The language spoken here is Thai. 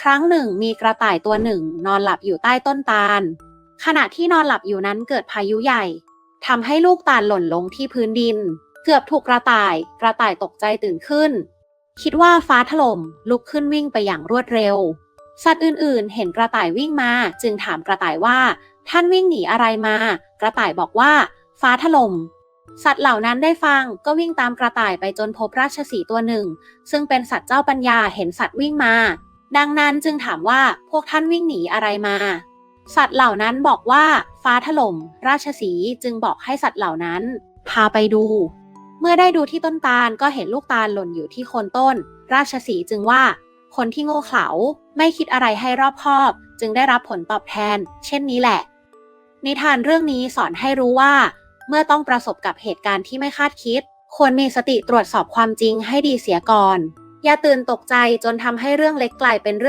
ครั้งหนึ่งมีกระต่ายตัวหนึ่ง นอนหลับอยู่ใต้ต้นตาล ขณะที่นอนหลับอยู่นั้นเกิดพายุใหญ่ทำให้ลูกตาลหล่นลงที่พื้นดิน เกือบถูกกระต่าย กระต่ายตกใจตื่นขึ้น คิดว่าฟ้าถล่มลุกขึ้นวิ่งไปอย่างรวดเร็ว สัตว์อื่นๆ เห็นกระต่ายวิ่งมา จึงถามกระต่ายว่า ท่านวิ่งหนีอะไรมา กระต่ายบอกว่า ฟ้าถล่มสัตว์เหล่านั้นได้ฟังก็วิ่งตามกระต่ายไปจนพบราชสีตัวหนึ่ง ซึ่งเป็นสัตว์เจ้าปัญญาเห็นสัตว์วิ่งมา ดังนั้นจึงถามว่าพวกท่านวิ่งหนีอะไรมา สัตว์เหล่านั้นบอกว่าฟ้าถล่ม ราชสีจึงบอกให้สัตว์เหล่านั้น พาไปดู เมื่อได้ดูที่ต้นตาลก็เห็นลูกตาลหล่นอยู่ที่โคนต้น ราชสีจึงว่า คนที่โง่เขลาไม่คิดอะไรให้รอบคอบ จึงได้รับผลตอบแทน เช่นนี้แหละ นิทานเรื่องนี้สอนให้รู้ว่า เมื่อต้องประสบกับเหตุการณ์ที่ไม่คาดคิด ควรมีสติตรวจสอบความจริงให้ดีเสียก่อน อย่าตื่นตกใจจนทำให้เรื่องเล็กกลายเป็นเรื่อง